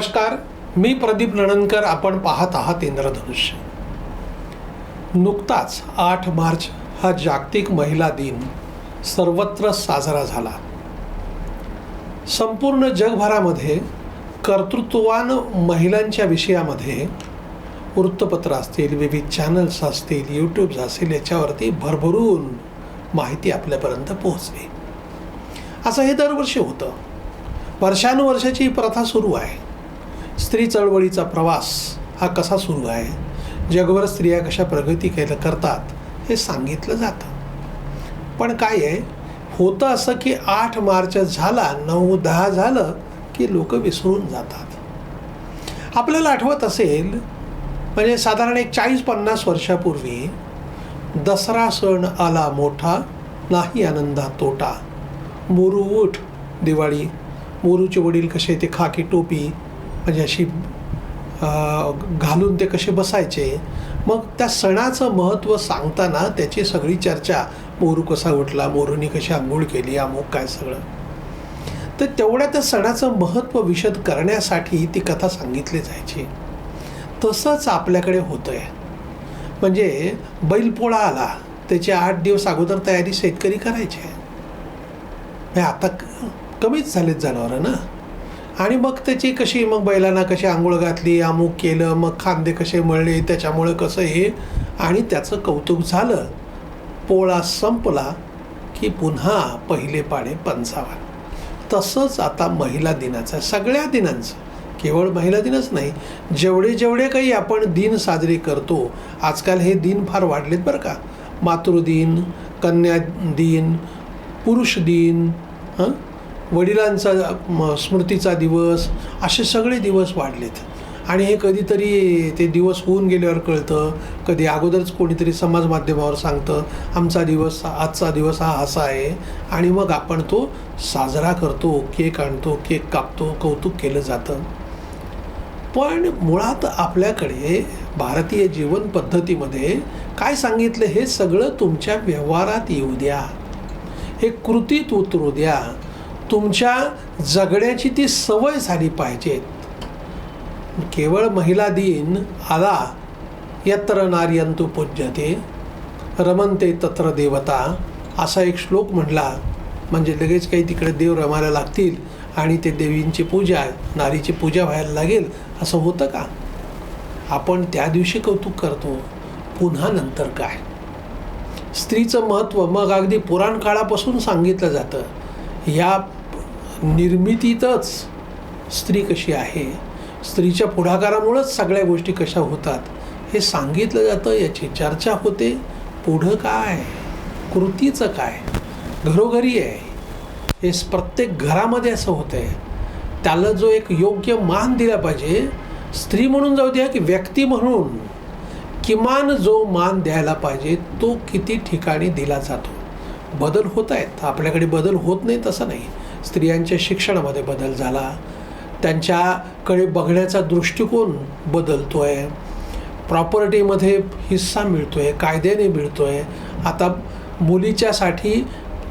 नमस्कार मी प्रदीप नणनकर आपण पाहत आहात इंद्रधनुष्य. नुकताच आठ मार्च हा जागतिक महिला दिन सर्वत्र साजरा झाला. संपूर्ण जगभरामध्ये कर्तृत्ववान महिलांच्या विषयामध्ये वृत्तपत्र असतील विविध चॅनल्स असतील यूट्यूब्स असतील याच्यावरती भरभरून माहिती आपल्यापर्यंत पोहोचली. असं हे दरवर्षी होतं. वर्षानुवर्षाची ही प्रथा सुरू आहे. स्त्री चळवळीचा प्रवास हा कसा सुरू आहे? जगभर स्त्रिया कशा प्रगती केलं करतात हे सांगितलं जातं. पण काय आहे? होतं असं की आठ मार्च झाला नऊ दहा झालं की लोक विसरून जातात. आपल्याला आठवत असेल म्हणजे साधारण एक चाळीस पन्नास वर्षापूर्वी दसरा सण आला मोठा नाही आनंदा तोटा. मोरू उठ दिवाळी. मोरूचे वडील कसे ते खाकी टोपी म्हणजे अशी घालून ते कसे बसायचे? मग त्या सणाचं महत्त्व सांगताना त्याची सगळी चर्चा मोरू कसा उठला मोरूनी कशी आंघोळ केली अमुक काय सगळं. तर तेवढ्या त्या सणाचं महत्त्व विशद करण्यासाठी ती कथा सांगितली जायची. तसंच आपल्याकडे होतं आहे म्हणजे बैलपोळा आला त्याचे आठ दिवस अगोदर तयारी शेतकरी करायचे म्हणजे आता क- कमीच झालेत जनावरं ना? आणि मग त्याची कशी मग बैलांना कशी आंघोळ घातली अमुक केलं मग खांदे कसे मळले त्याच्यामुळे कसं हे? आणि त्याचं कौतुक झालं. पोळा संपला की पुन्हा पहिले पाडे पंचावन्न तसंच आता महिला दिनाचं सगळ्या दिनांचं. केवळ महिला दिनच नाही जेवढे जेवढे काही आपण दिन साजरे करतो आजकाल हे दिन फार वाढलेत बरं का. मातृदिन कन्या दिन पुरुष दिन हं? वडिलांचा स्मृतीचा दिवस असे सगळे दिवस वाढलेत. आणि हे कधीतरी ते दिवस होऊन गेल्यावर कळतं. कधी अगोदरच कोणीतरी समाज माध्यमावर सांगतं आमचा दिवस आजचा दिवस हा असा आहे. आणि मग आपण तो साजरा करतो केक आणतो केक कापतो कौतुक केलं जातं. पण मुळात आपल्याकडे भारतीय जीवन पद्धतीमध्ये काय सांगितलं हे सगळं तुमच्या व्यवहारात येऊ द्या. हे कृतीत उतरू द्या. तुमच्या जगण्याची ती सवय झाली पाहिजे. केवळ महिला दिन आला यत्र नार्यंतु पूज्यते रमनते तत्र देवता असा एक श्लोक म्हटला. म्हणजे लगेच काही तिकडे देव रमायला लागतील आणि ते देवींची पूजा नारीची पूजा व्हायला लागेल असं होतं का? आपण त्या दिवशी कौतुक करतो पुन्हा नंतर काय? स्त्रीचं महत्त्व मग अगदी पुराण काळापासून सांगितलं जातं. या निर्मितीतच स्त्री कशी आहे? स्त्रीच्या पुढाकारामुळंच सगळ्या गोष्टी कशा होतात? हे सांगितलं जातं याची चर्चा होते. पुढं काय? कृतीचं काय? घरोघरी आहे. हे प्रत्येक घरामध्ये असं होतं आहे त्याला जो एक योग्य मान दिला पाहिजे स्त्री म्हणून जाऊ द्या की व्यक्ती म्हणून किमान जो मान द्यायला पाहिजे तो किती ठिकाणी दिला जातो? बदल होत आहेत. आपल्याकडे बदल होत नाही तसं नाही. स्त्रियांच्या शिक्षणामध्ये बदल झाला. त्यांच्याकडे बघण्याचा दृष्टिकोन बदलतो आहे प्रॉपर्टीमध्ये हिस्सा मिळतो आहे कायद्याने मिळतो आहे आता मुलीच्यासाठी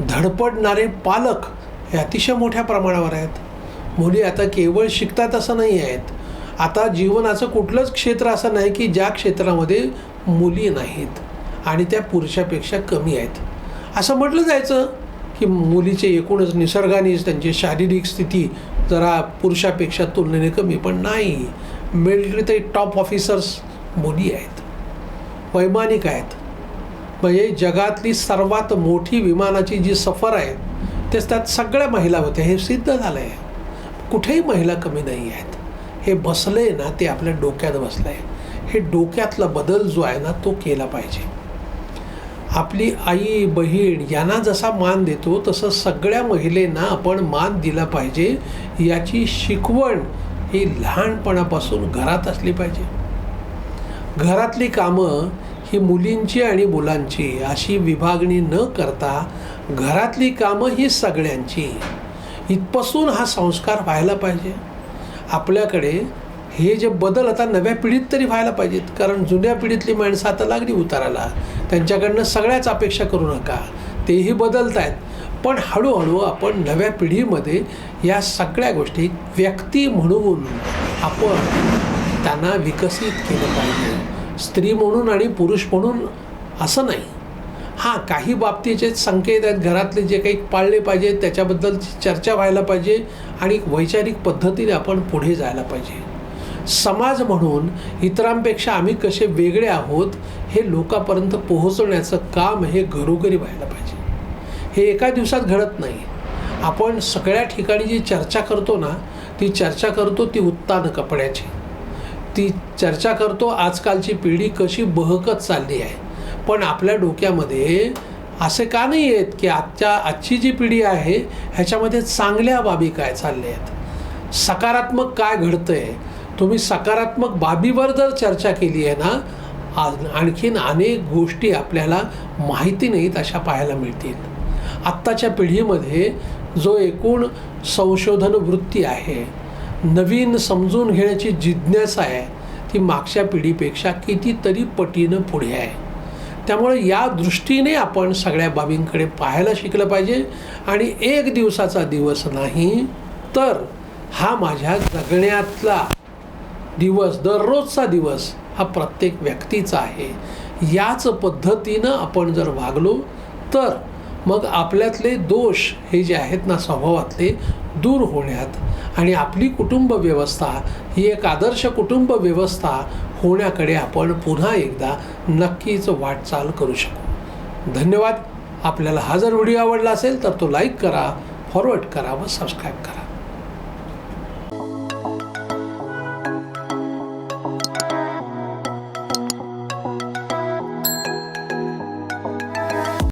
धडपडणारे पालक हे अतिशय मोठ्या प्रमाणावर आहेत. मुली आता केवळ शिकतात असं नाही आहेत. आता जीवनाचं कुठलंच क्षेत्र असं नाही की ज्या क्षेत्रामध्ये मुली नाहीत आणि त्या पुरुषापेक्षा कमी आहेत. असं म्हटलं जायचं. की मुलीचे एकूणच निसर्गानेच त्यांची शारीरिक स्थिती जरा पुरुषापेक्षा तुलनेने कमी पण नाही. मिलिटरी तरी टॉप ऑफिसर्स मुली आहेत. वैमानिक आहेत. म्हणजे जगातली सर्वात मोठी विमानाची जी सफर आहे तेच त्यात सगळ्या महिला होत्या. हे सिद्ध झालं आहे कुठेही महिला कमी नाही आहेत. हे बसलं आहे ना ते आपल्या डोक्यात बसलं आहे हे डोक्यातला बदल जो आहे ना तो केला पाहिजे. आपली आई बहीण यांना जसा मान देतो तसं सगळ्या महिलेंना आपण मान दिला पाहिजे. याची शिकवण ही लहानपणापासून घरात असली पाहिजे. घरातली कामं ही मुलींची आणि मुलांची अशी विभागणी न करता घरातली कामं ही सगळ्यांची. इथपासून हा संस्कार व्हायला पाहिजे. आपल्याकडे हे जे बदल आता नव्या पिढीत तरी व्हायला पाहिजेत. कारण जुन्या पिढीतली माणसं आता लागली उताराला. त्यांच्याकडनं सगळ्याच अपेक्षा करू नका. तेही बदलत आहेत पण हळूहळू आपण नव्या पिढीमध्ये या सगळ्या गोष्टी व्यक्ती म्हणून आपण त्यांना विकसित केलं पाहिजे. स्त्री म्हणून आणि पुरुष म्हणून असं नाही. हां काही बाबतीचे संकेत आहेत. घरातले जे काही पाळले पाहिजे त्याच्याबद्दलची चर्चा व्हायला पाहिजे आणि एक वैचारिक पद्धतीने आपण पुढे जायला पाहिजे. समाज म्हणून इतरांपेक्षा आम्ही कसे वेगळे आहोत हे लोकांपर्यंत पोहोचवण्याचं काम हे घरोघरी व्हायला पाहिजे. हे एका दिवसात घडत नाही. आपण सगळ्या ठिकाणी जी चर्चा करतो ना ती चर्चा करतो ती उत्तान कपड्याची. ती चर्चा करतो आजकालची पिढी कशी बहकत चालली आहे. पण आपल्या डोक्यामध्ये असे का नाही आहेत की आजच्या आजची जी पिढी आहे ह्याच्यामध्ये चांगल्या बाबी काय चालल्या आहेत? सकारात्मक काय घडतं आहे तुम्ही सकारात्मक बाबीवर जर चर्चा केली आहे ना आज आणखीन अनेक गोष्टी आपल्याला माहिती नाहीत अशा पाहायला मिळतील. आत्ताच्या पिढीमध्ये जो एकूण संशोधन वृत्ती आहे नवीन समजून घेण्याची जिज्ञासा आहे ती मागच्या पिढीपेक्षा कितीतरी पटीनं पुढे आहे. त्यामुळे या दृष्टीने आपण सगळ्या बाबींकडे पाहायला शिकलं पाहिजे आणि एक दिवसाचा दिवस नाही तर हा माझ्या जगण्यातला दिवस दररोजचा दिवस हा प्रत्येक व्यक्तीचा आहे. याच पद्धतीनं आपण जर वागलो तर मग आपल्यातले दोष हे जे आहेत ना स्वभावातले दूर होण्यात आणि आपली कुटुंब व्यवस्था ही एक आदर्श कुटुंब व्यवस्था होण्याकडे आपण पुन्हा एकदा नक्कीच वाटचाल करू शकू. धन्यवाद. आपल्याला हा जर व्हिडिओ आवडला असेल तर तो लाईक करा फॉरवर्ड करा व सबस्क्राईब करा.